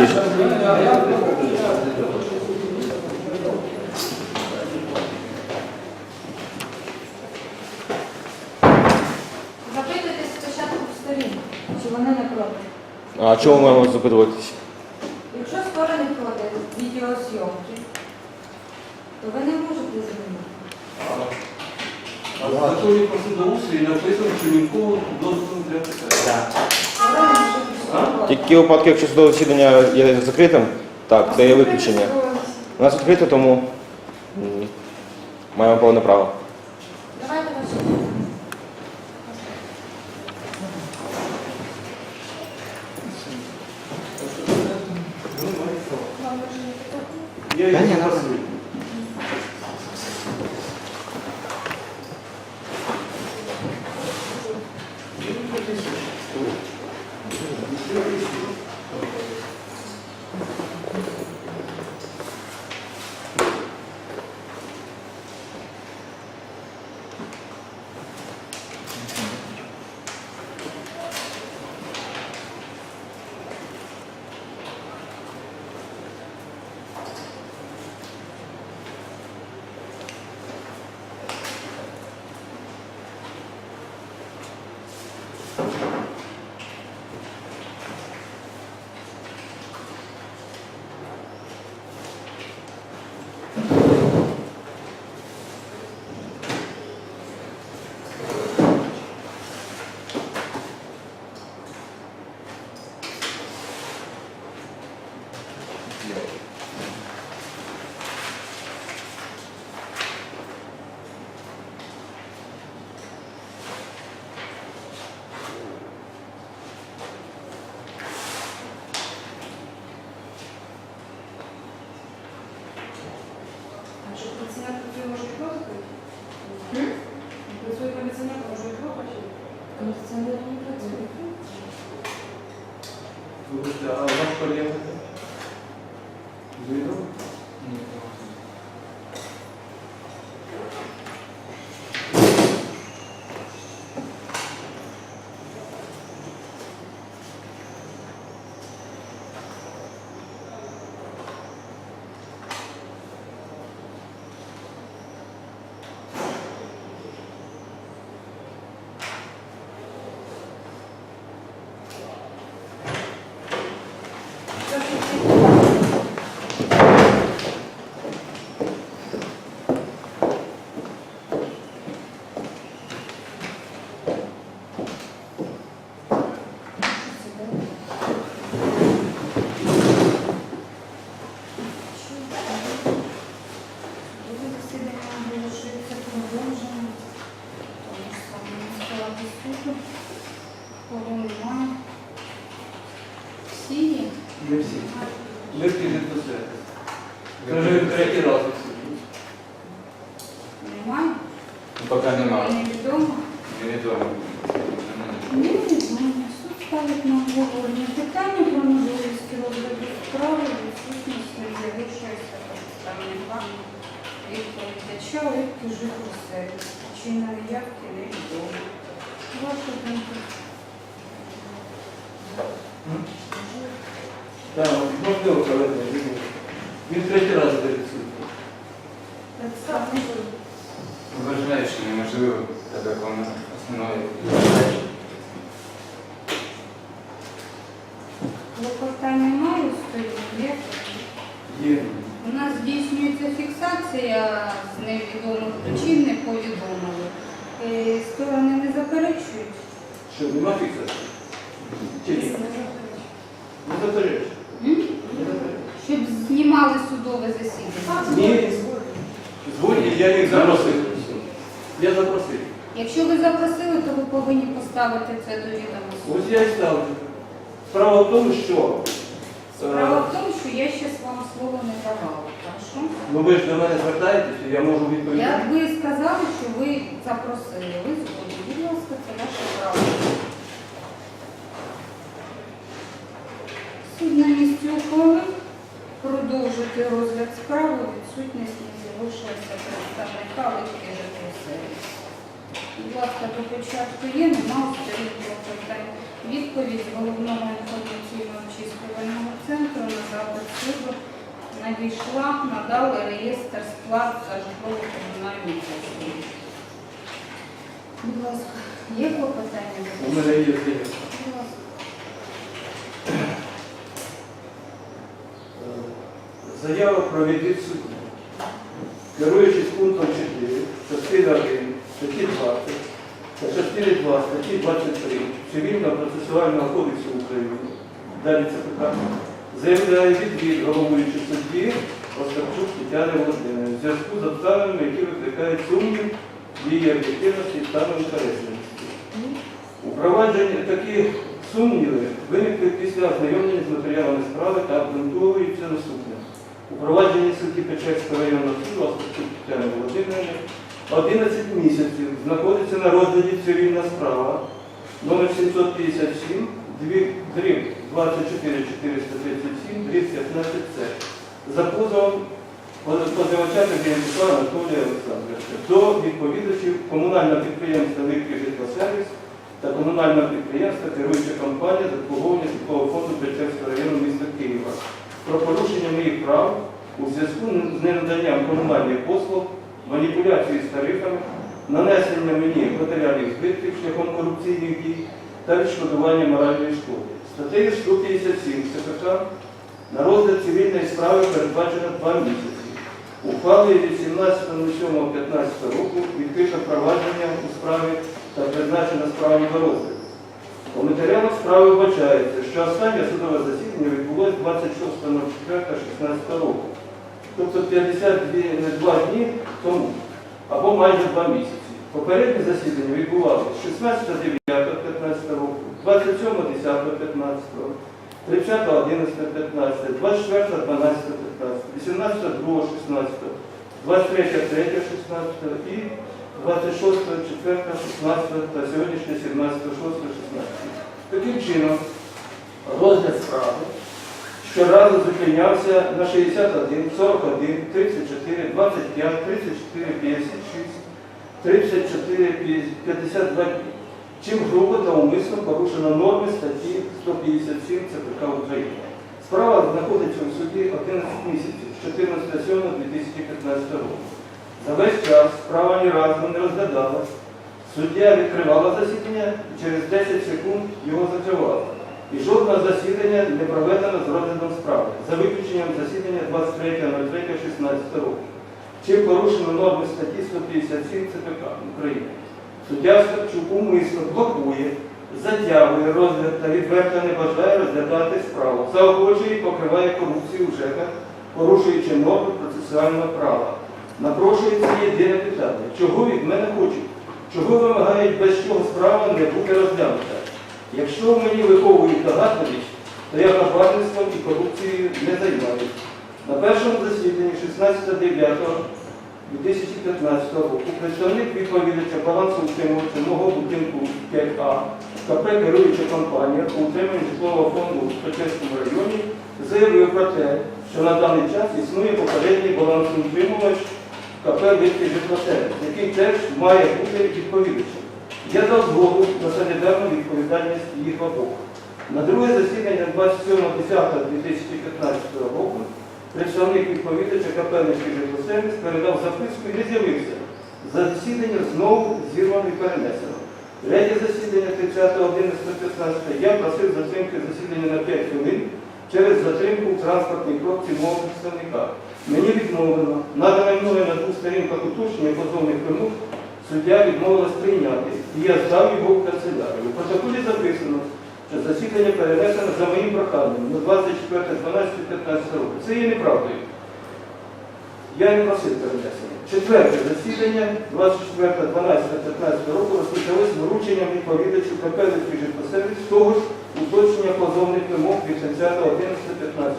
якісь. Запитуйтесь спочатку в сторін, чи вони не проти. А чого ми маємо запитуватися? Якщо сторони проти відеозйомки, то ви не можете змінити. А в законі про судоустрій написано, що нікого дозволу не треба писати. Тільки у випадку, якщо судове засідання є закритим, так, це є виключення. У нас відкрите, тому м, маємо повне право. Давайте ваші. Я їх ні, Так, можливо, проведення. Він третій раз дає суд. Представник Вважаю, що неможливо тебе на основі. клопотання маю стоїть, є? Є. У нас здійснюється фіксація з невідомих причин, не повідомили. Е, Сторони не заперечують? Що, нема фіксації? Чи ні? Не заперечуєш. М? Щоб знімали судове засідання. Ні. Згодні, я їх запросив. Я запросив. Якщо ви запросили, то ви повинні поставити це до відома суду. Ось я і ставлю. Справа в тому, що Справа е, в тому, що я ще вам слово не давала. Ну ви ж до мене звертаєтеся, я можу Я відповідати. ви сказали, що ви запросили. Ви згодні. Будь ласка, це ваше право. Суд на місці ухвалив продовжити розгляд справи відсутність не з'явившогося представника Литки Житлосервіс. Будь ласка, до початку є, нема сторін клопотань. Відповідь головного інформаційного обчислювального центру суду надійшла, надали реєстр сплат за житлово-комунальні послуги. Будь ласка, є клопотання? У мене є. Будь ласка. Заява про відвід суду. Керуючись пунктом 4, частина 1, статті 20 та частини 2 статті 23 Цивільного процесуального кодексу України, далі це питання, заявляє відвід головуючий судді Остапчук Тетяни Володимирівни в зв'язку з обставинами, які викликають сумнів її об'єктивності та інтересності. У провадженні такі сумніви виникли після ознайомлення з матеріалами справи та обґрунтовуються наступне. У провадженні судді Печерського районного суду Тетяни Володимирівни 11 місяців знаходиться на розгляді цивільна справа номер 757, дріб 24 437, дріб 15 С за позовом позивача Кагенцова Анатолія Олександровича до відповідачів комунального підприємства «Липкий житлосервіс» та комунального підприємства керуюча компанія з обслуговування житлового фонду Печерського району міста Києва про порушення моїх прав у зв'язку з ненаданням комунальних послуг, маніпуляцією з тарифами, нанесення мені матеріальних збитків шляхом корупційних дій та відшкодування моральної шкоди. Статтею 157 ЦПК на розгляд цивільної справи передбачено два місяці. Ухвалою від 17.07.15 року відкрито провадження у справі та призначена справа на розгляд. У матеріалах справи вбачається, що останнє судове засідання відбулося 26.04.16 року, тобто 52 дні тому, або майже два місяці. Попереднє засідання відбувалося 16.09.15 року, 27.10.15 року, 30.11.15, 24.12.15, 18.02.16, 23.03.16 і 26.04.16 та сьогоднішнє 17.06.16. Таким чином, розгляд справи щоразу зупинявся на 61, 41, 34, 25, 34, 56, 34, 52 дні. Чим грубо та умисно порушено норми статті 157 ЦПК України. Справа знаходиться у суді 11 місяців з 14.07.2015 року. За весь час справа ні разу не розглядалась. Суддя відкривала засідання і через 10 секунд його закривала. І жодного засідання не проведено з розглядом справи, за виключенням засідання 23.03.16 року. Чим порушено норми статті 157 ЦПК України. Суддя Скарчук умисно блокує, затягує розгляд та відверто не бажає розглядати справу, заохочує і покриває корупцію в ЖЕКах, порушуючи норми процесуального права. Напрошується єдине питання, чого від мене хочуть, чого вимагають, без чого справа не буде розглянута. Якщо мені виховують догадливість, то я хабарництвом і корупцією не займаюся. На першому засіданні 16.09.2015 року представник відповідача балансоутримувача мого будинку 5А КП керуюча компанія по утриманню житлового фонду в Печерському районі заявив про те, що на даний час існує попередній балансоутримувач КП «Липкий житлосервіс», який теж має бути відповідачем. Я дав згоду на солідарну відповідальність їх обох. На друге засідання 27.10.2015 року представник відповідача КП«Липкий житлосервіс» передав записку і не з'явився. За Засідання знову зірвано і перенесено. Третє засідання 30.11.15 я просив затримки засідання на 5 хвилин через затримку в транспортній пробці мого представника. Мені відмовлено, надане мною на двох сторінках уточнення позовних вимог, суддя відмовилась прийняти, і я здав його в канцелярію. У протоколі записано, що засідання перенесено за моїм проханням на 24.12.15 року. Це є неправдою. Я не просив перенесення. Четверте засідання 24.12.15 року розпочалось врученням відповідачу КП «Литвіжитосервіс» того ж уточнення позовних вимог від 30.11.15,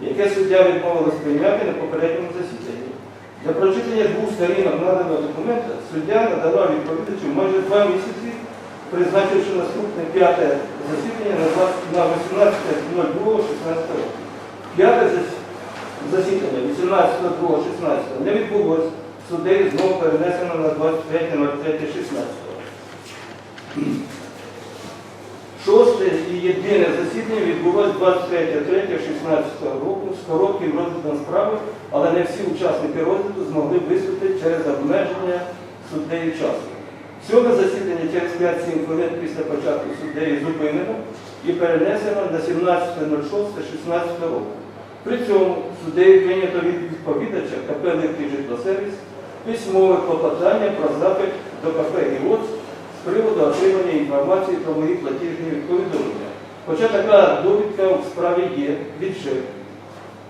яке суддя відмовилась прийняти на попередньому засіданні. Для прочитання двох сторінок наданого документа суддя надала відповідачу майже два місяці, призначивши наступне п'яте засідання на 18.02.16 року. П'яте засідання 18.02.16 не відбулось. Суддею знову перенесено на 23.03.16. Єдине засідання відбулось 23.3.16 року з коротким розглядом справи, але не всі учасники розгляду змогли виступити через обмеження суддею часу. Сьоме засідання через 5-7 хвилин після початку суддею зупинено і перенесено на 17.06.16 року. При цьому суддею прийнято від відповідача КП «Легкий житлосервіс» письмове клопотання про запит до КП «Гіоц» з приводу отримання інформації про мої платіжні повідомлення. Хоча така довідка у справі є від ЖЕК.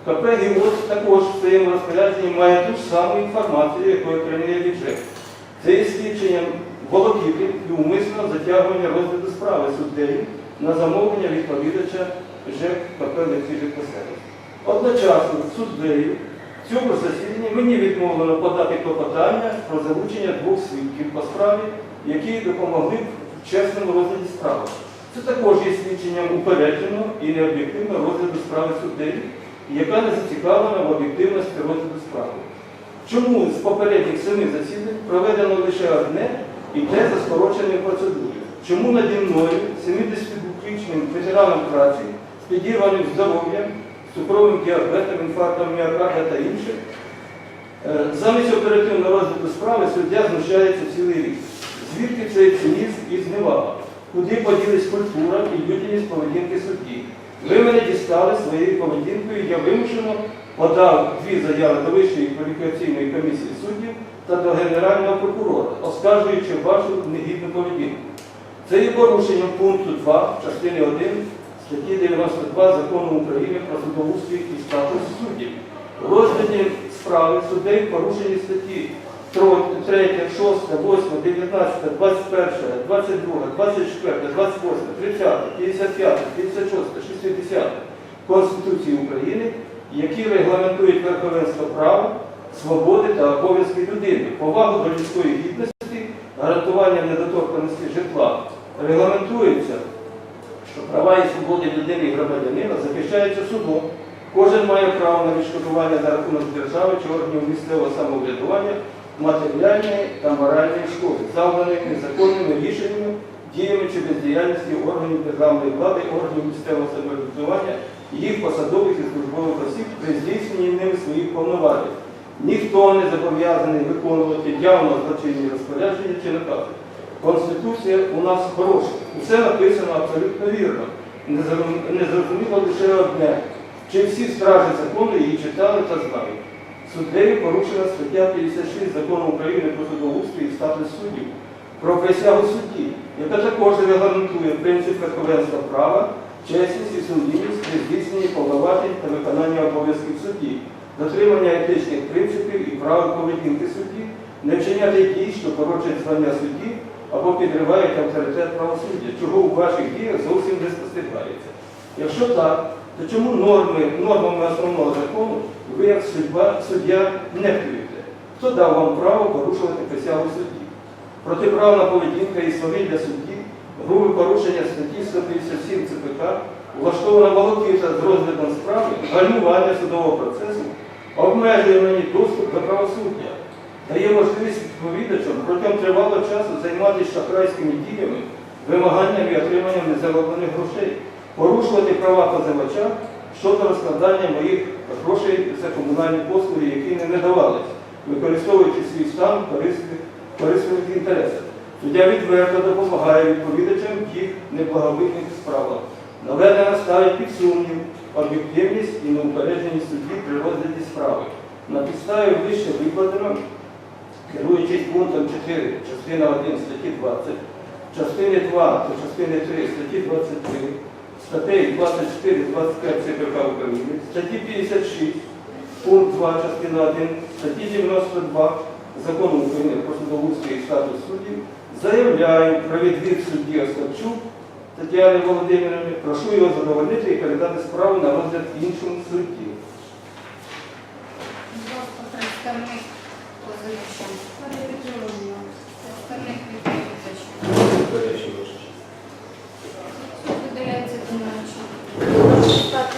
КП «Гіоц» також в своєму розпорядженні має ту ж саму інформацію, яку отримує від ЖЕК. Це є свідченням волокіти і умисного затягування розгляду справи суддею на замовлення відповідача ЖЕК КП «Легкий житлосервіс». Одночасно суддею в цьому засіданні мені відмовлено подати клопотання про залучення двох свідків по справі, які допомогли в чесному розгляді справи. Це також є свідченням упередженого і необ'єктивного розгляду справи суддею, яка не зацікавлена в об'єктивності розгляду справи. Чому з попередніх семи засідань проведено лише одне і те за скороченою процедурою? Чому наді мною, 72-річним ветераном праці, з підірваним здоров'ям, цукровим діабетом, інфарктом міокарда та іншим, е, замість оперативного розгляду справи суддя знущається цілий рік. Звідки цей цинізм і зневага? Куди поділись культура і людяність поведінки судді? Ви мене дістали своєю поведінкою, я вимушено подав дві заяви до Вищої кваліфікаційної комісії суддів та до Генерального прокурора, оскаржуючи вашу негідну поведінку. Це є порушенням пункту 2 частини 1 статті 92 Закону України про судоустрій і статус суддів. Розгляді справи суддей порушені статті 3, 6, 8, 19, 21, 22, 24, 28, 30, 55, 56, 60 Конституції України, які регламентують верховенство права, свободи та обов'язки людини, повагу до людської гідності, гарантування недоторканості житла. Регламентується що права і свободи людини і громадянина захищаються судом. Кожен має право на відшкодування за рахунок держави чи органів місцевого самоврядування матеріальної та моральної шкоди, завданої незаконними рішеннями, діями чи бездіяльністю органів державної влади, органів місцевого самоврядування, їх посадових і службових осіб при здійсненні ними своїх повноважень. Ніхто не зобов'язаний виконувати явно злочинні розпорядження чи накази. Конституція у нас хороша. Усе написано абсолютно вірно. Незрозум- Незрозуміло лише одне. Чи всі стражі закону її читали та знають. Суддею порушена стаття 56 Закону України про судоустрій і статус суддів про присягу судді, яка також регламентує принцип верховенства права, чесність і сумлінність при здійсненні повноважень та виконання обов'язків судді, дотримання етичних принципів і правил поведінки судді, не вчиняти дій, що порочать звання судді або підривають авторитет правосуддя, чого у ваших діях зовсім не спостерігається. Якщо так, то чому норми, нормами основного закону ви як судьба, суддя нехтуєте? Хто дав вам право порушувати присягу судді? Протиправна поведінка і свавілля судді, грубе порушення статті 157 ЦПК, влаштована волокіта з розглядом справи, гальмування судового процесу, обмежує мені доступ до правосуддя, дає можливість відповідачам протягом тривалого часу займатися шахрайськими діями, вимаганням і отриманням незароблених грошей, порушувати права позивача щодо розкладання моїх грошей за комунальні послуги, які не надавалися, використовуючи свій стан корисних, інтересах. Суддя відверто допомагає відповідачам в їх неблаговидних справах. Наведено ставить під сумнів об'єктивність і неупередженість судді при розгляді справи. На підставі вище викладено, керуючись пунктом 4, частина 1 статті 20, частини 2 та частини 3 статті 23, статей 24, 25 ЦПК України, статті 56, пункт 2, частина 1, статті 92 Закону України про судоустрій і статус суддів, заявляю про відвід судді Остапчук Тетяни Володимирівни, прошу його задовольнити і передати справу на розгляд іншому судді. Представник відповідача. Суд видаляється до ночі. Чекайте.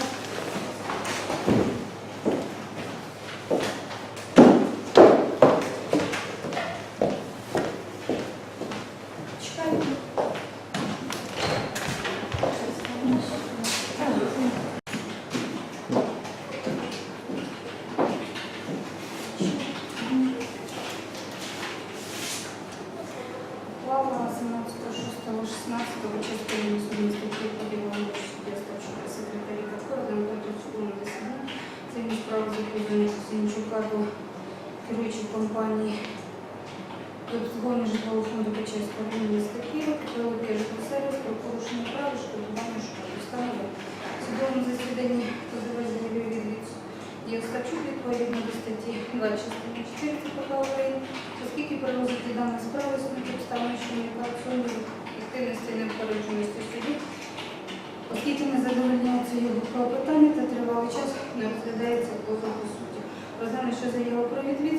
або керуючій компанії обслуговування житлового фонду Печерського міста Києва, Петролог сервіс про порушення прав, шкодування шкоди. Встановлено. В судовому засіданні позивач заявив відвід і Остапчук відповідно до статті 2 частини 4 КПК України, оскільки при розгляді даної справи існують обставини, що не працюють активності і неупередженості суді, оскільки не задовольняється його клопотання та тривалий час не розглядається позов по суті. Розглянувши заяву про відвід,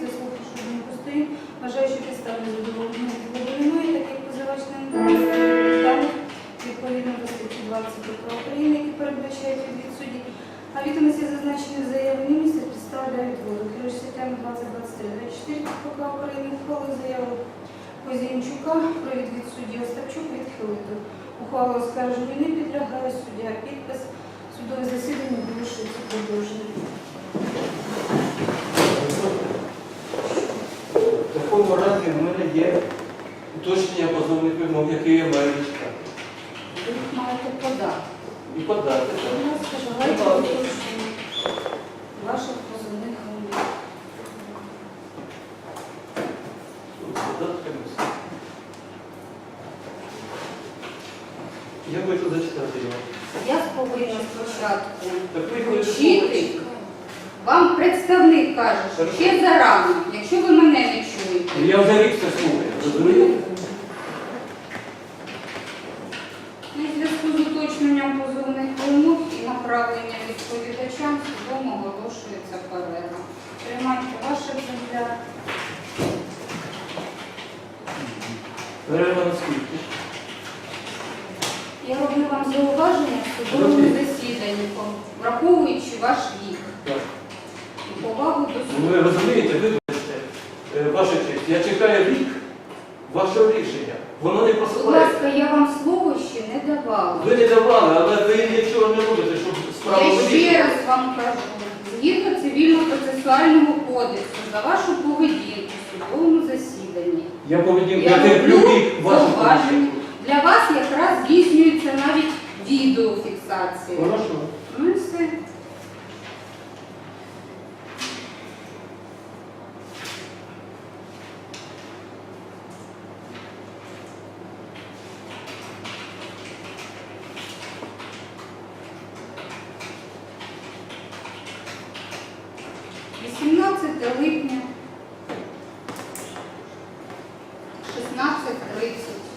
вважаю, що підстав незадоволення відводу немає, так як позивач не надав даних відповідно до статті 20 КПК України, які передбачають відвід судді, а відомості зазначені в заяві не містять підстав для відводу. Статтями 2023-24 КПК України ухвалив заяву Козінчука про відвід судді Остапчук відхилити. Ухвала оскарженню не підлягає суддя. Підпис судове засідання вирішується продовження. В такому разі в мене є уточнення позовних вимог, які я маю читати. Ви їх маєте подати. І подати. так. Будь ласка, давайте уточнення ваших позовних вимог. Я хочу зачитати його. Я повинна спочатку Так ви вчити. Вам представник каже, що ще зарано, якщо ви мене не. Я вже рік це слухаю, розумієте? У зв'язку з уточненням позовних вимог і направлення відповідачам судом оголошується перерва. Приймайте ваше екземпляр. Перерва на скільки? Я роблю вам зауваження в судовому засіданні, враховуючи ваш вік Так. і повагу до Ну, суду. Ви розумієте, е, ваша честь, я чекаю рік вашого рішення. Воно не Будь посилає. ласка, я вам слово ще не давала. Ви не давали, але ви нічого не робите, щоб справу Я ще вирішити. раз вам кажу, згідно цивільно-процесуального кодексу, за вашу поведінку в судовому засіданні, Я поведінку, Я терплю вашу поведінку. для вас якраз здійснюється навіть відеофіксація. Хорошо. reason